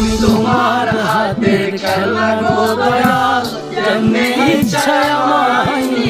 আমি তোমার হাতে খেলা গো দয়াল যেমনি ইচ্ছা আমায়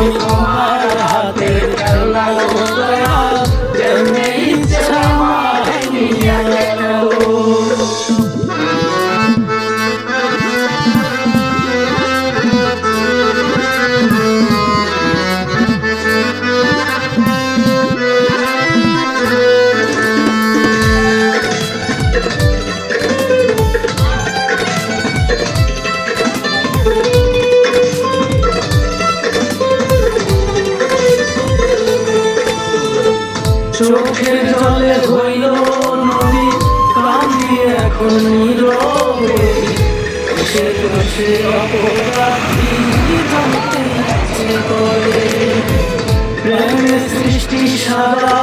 你好 চোখের জলে হইল নদী কাঁদি এখন নীরবে। সে সে করে প্রেমের সৃষ্টি সারা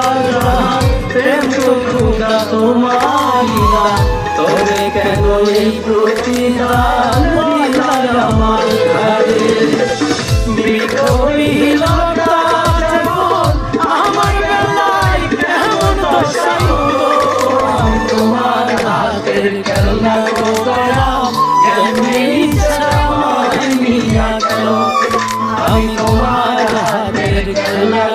প্রেম তো খোদা তোমার তবে কেন এই প্রতি আমি তোমার হাতের খেলা